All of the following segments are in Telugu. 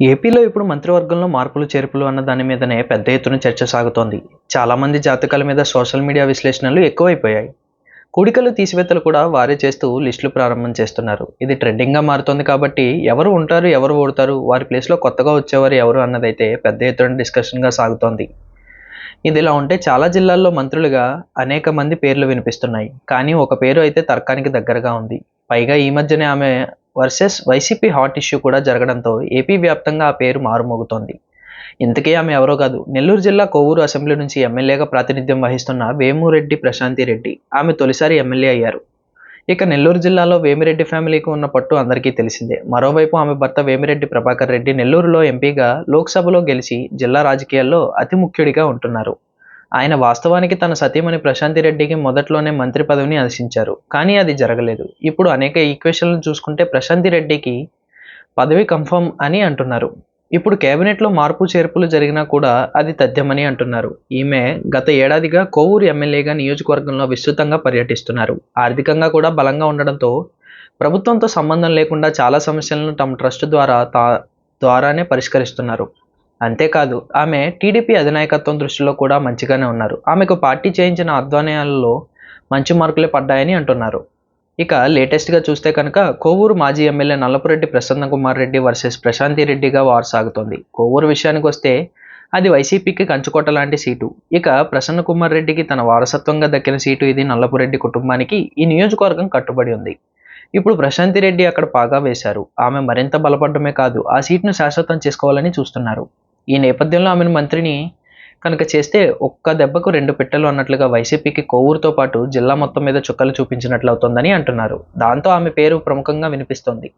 ఏపీలో ఇప్పుడు మంత్రివర్గంలో మార్పులు చేర్పులు అన్న దాని మీదనే పెద్ద ఎత్తున చర్చ సాగుతోంది. చాలామంది జాతకాల మీద సోషల్ మీడియా విశ్లేషణలు ఎక్కువైపోయాయి. కూడికలు తీసివేతలు కూడా వారే చేస్తూ లిస్టులు ప్రారంభం చేస్తున్నారు. ఇది ట్రెండింగ్గా మారుతోంది కాబట్టి ఎవరు ఉంటారు ఎవరు ఓడతారు వారి ప్లేస్లో కొత్తగా వచ్చేవారు ఎవరు అన్నదైతే పెద్ద ఎత్తున డిస్కషన్గా సాగుతోంది. ఇది ఇలా ఉంటే చాలా జిల్లాల్లో మంత్రులుగా అనేక మంది పేర్లు వినిపిస్తున్నాయి. కానీ ఒక పేరు అయితే తర్కానికి దగ్గరగా ఉంది. పైగా ఈ మధ్యనే ఆమె వర్సెస్ వైసీపీ హాట్ ఇష్యూ కూడా జరగడంతో ఏపీ వ్యాప్తంగా ఆ పేరు మారుమోగుతోంది. ఇంతకీ ఆమె ఎవరో కాదు. నెల్లూరు జిల్లా కొవ్వూరు అసెంబ్లీ నుంచి ఎమ్మెల్యేగా ప్రాతినిధ్యం వహిస్తున్న వేమురెడ్డి ప్రశాంతి రెడ్డి ఆమె తొలిసారి ఎమ్మెల్యే అయ్యారు. ఇక నెల్లూరు జిల్లాలో వేమిరెడ్డి ఫ్యామిలీకి ఉన్న పట్టు అందరికీ తెలిసిందే. మరోవైపు ఆమె భర్త వేమిరెడ్డి ప్రభాకర్ రెడ్డి నెల్లూరులో ఎంపీగా లోక్సభలో గెలిచి జిల్లా రాజకీయాల్లో అతి ముఖ్యుడిగా ఉంటున్నారు. ఆయన వాస్తవానికి తన సతీమణి ప్రశాంతి రెడ్డికి మొదట్లోనే మంత్రి పదవిని ఆశించారు కానీ అది జరగలేదు. ఇప్పుడు అనేక ఈక్వేషన్లను చూసుకుంటే ప్రశాంతి రెడ్డికి పదవి కన్ఫర్మ్ అని అంటున్నారు. ఇప్పుడు కేబినెట్లో మార్పు చేర్పులు జరిగినా కూడా అది తథ్యమని అంటున్నారు. ఈమె గత ఏడాదిగా కోవూరు ఎమ్మెల్యేగా నియోజకవర్గంలో విస్తృతంగా పర్యటిస్తున్నారు. ఆర్థికంగా కూడా బలంగా ఉండడంతో ప్రభుత్వంతో సంబంధం లేకుండా చాలా సమస్యలను తమ ట్రస్ట్ ద్వారా తా ద్వారానే పరిష్కరిస్తున్నారు. అంతేకాదు ఆమె టీడీపీ అధినాయకత్వం దృష్టిలో కూడా మంచిగానే ఉన్నారు. ఆమెకు పార్టీ చేయించిన ఆధ్వర్యాలలో మంచి మార్కులే పడ్డాయని అంటున్నారు. ఇక లేటెస్ట్గా చూస్తే కనుక కోవూరు మాజీ ఎమ్మెల్యే నల్లపురెడ్డి ప్రసన్న కుమార్ రెడ్డి వర్సెస్ ప్రశాంతి రెడ్డిగా వారు సాగుతోంది. కోవూరు విషయానికి వస్తే అది వైసీపీకి కంచుకోట లాంటి సీటు. ఇక ప్రసన్న కుమార్ రెడ్డికి తన వారసత్వంగా దక్కిన సీటు ఇది నల్లపురెడ్డి కుటుంబానికి ఈ నియోజకవర్గం కట్టుబడి ఉంది. ఇప్పుడు ప్రశాంతి రెడ్డి అక్కడ పాగా వేశారు. ఆమె మరింత బలపడమే కాదు ఆ సీట్ను శాశ్వతం చేసుకోవాలని చూస్తున్నారు. ఈ నేపథ్యంలో ఆమెను మంత్రిని కనుక చేస్తే ఒక్క దెబ్బకు రెండు పిట్టలు అన్నట్లుగా వైసీపీకి కొవ్వూరుతో పాటు జిల్లా మొత్తం మీద చుక్కలు చూపించినట్లు అవుతోందని అంటున్నారు. దాంతో ఆమె పేరు ప్రముఖంగా వినిపిస్తోంది.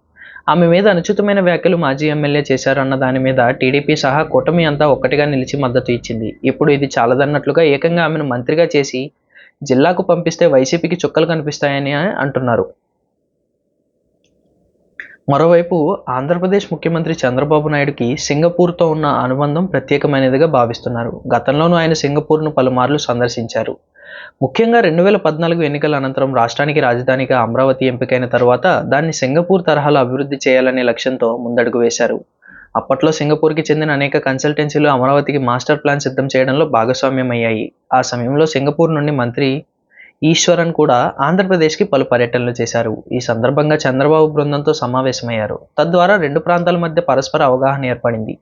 ఆమె మీద అనుచితమైన వ్యాఖ్యలు మాజీ ఎమ్మెల్యే చేశారన్న దాని మీద టీడీపీ సహా కూటమి అంతా ఒక్కటిగా నిలిచి మద్దతు ఇచ్చింది. ఇప్పుడు ఇది చాలదన్నట్లుగా ఏకంగా ఆమెను మంత్రిగా చేసి జిల్లాకు పంపిస్తే వైసీపీకి చుక్కలు కనిపిస్తాయని అంటున్నారు. మరోవైపు ఆంధ్రప్రదేశ్ ముఖ్యమంత్రి చంద్రబాబు నాయుడుకి సింగపూర్తో ఉన్న అనుబంధం ప్రత్యేకమైనదిగా భావిస్తున్నారు. గతంలోనూ ఆయన సింగపూర్ను పలుమార్లు సందర్శించారు. ముఖ్యంగా రెండు వేల పద్నాలుగు ఎన్నికల అనంతరం రాష్ట్రానికి రాజధానిగా అమరావతి ఎంపికైన తర్వాత దాన్ని సింగపూర్ తరహాలో అభివృద్ధి చేయాలనే లక్ష్యంతో ముందడుగు వేశారు. అప్పట్లో సింగపూర్కి చెందిన అనేక కన్సల్టెన్సీలు అమరావతికి మాస్టర్ ప్లాన్ సిద్ధం చేయడంలో భాగస్వామ్యమయ్యాయి. ఆ సమయంలో సింగపూర్ నుండి మంత్రి ఈశ్వరన్ కూడా ఆంధ్రప్రదేశ్కి పలు పర్యటనలు చేశారు. ఈ సందర్భంగా చంద్రబాబు బృందంతో సమావేశమయ్యారు. తద్వారా రెండు ప్రాంతాల మధ్య పరస్పర అవగాహన ఏర్పడింది.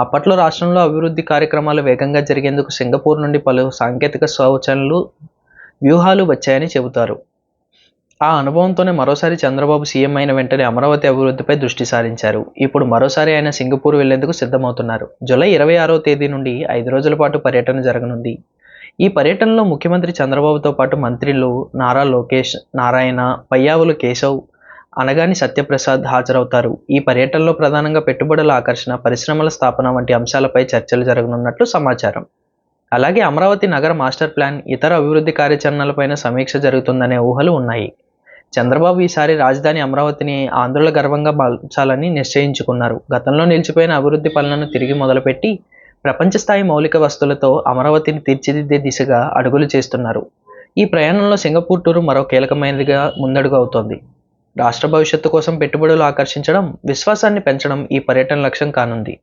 అప్పట్లో రాష్ట్రంలో అభివృద్ధి కార్యక్రమాలు వేగంగా జరిగేందుకు సింగపూర్ నుండి పలు సాంకేతిక సూచనలు వ్యూహాలు వచ్చాయని చెబుతారు. ఆ అనుభవంతోనే మరోసారి చంద్రబాబు సీఎం అయిన వెంటనే అమరావతి అభివృద్ధిపై దృష్టి సారించారు. ఇప్పుడు మరోసారి ఆయన సింగపూర్ వెళ్ళేందుకు సిద్ధమవుతున్నారు. జూలై ఇరవై ఆరో తేదీ నుండి ఐదు రోజుల పాటు పర్యటన జరగనుంది. ఈ పర్యటనలో ముఖ్యమంత్రి చంద్రబాబుతో పాటు మంత్రులు నారా లోకేష్ నారాయణ పయ్యావులు కేశవ్ అనగాని సత్యప్రసాద్ హాజరవుతారు. ఈ పర్యటనలో ప్రధానంగా పెట్టుబడుల ఆకర్షణ పరిశ్రమల స్థాపన వంటి అంశాలపై చర్చలు జరగనున్నట్లు సమాచారం. అలాగే అమరావతి నగర మాస్టర్ ప్లాన్ ఇతర అభివృద్ధి కార్యాచరణలపైన సమీక్ష జరుగుతుందనే ఊహలు ఉన్నాయి. చంద్రబాబు ఈసారి రాజధాని అమరావతిని ఆంధ్రుల గర్వంగా మార్చాలని నిశ్చయించుకున్నారు. గతంలో నిలిచిపోయిన అభివృద్ధి పనులను తిరిగి మొదలుపెట్టి ప్రపంచ స్థాయి మౌలిక వస్తువులతో అమరావతిని తీర్చిదిద్దే దిశగా అడుగులు చేస్తున్నారు. ఈ ప్రయాణంలో సింగపూర్ టూరు మరో కీలకమైనదిగా ముందడుగు అవుతోంది. రాష్ట్ర భవిష్యత్తు కోసం పెట్టుబడులు ఆకర్షించడం విశ్వాసాన్ని పెంచడం ఈ పర్యటన లక్ష్యం కానుంది.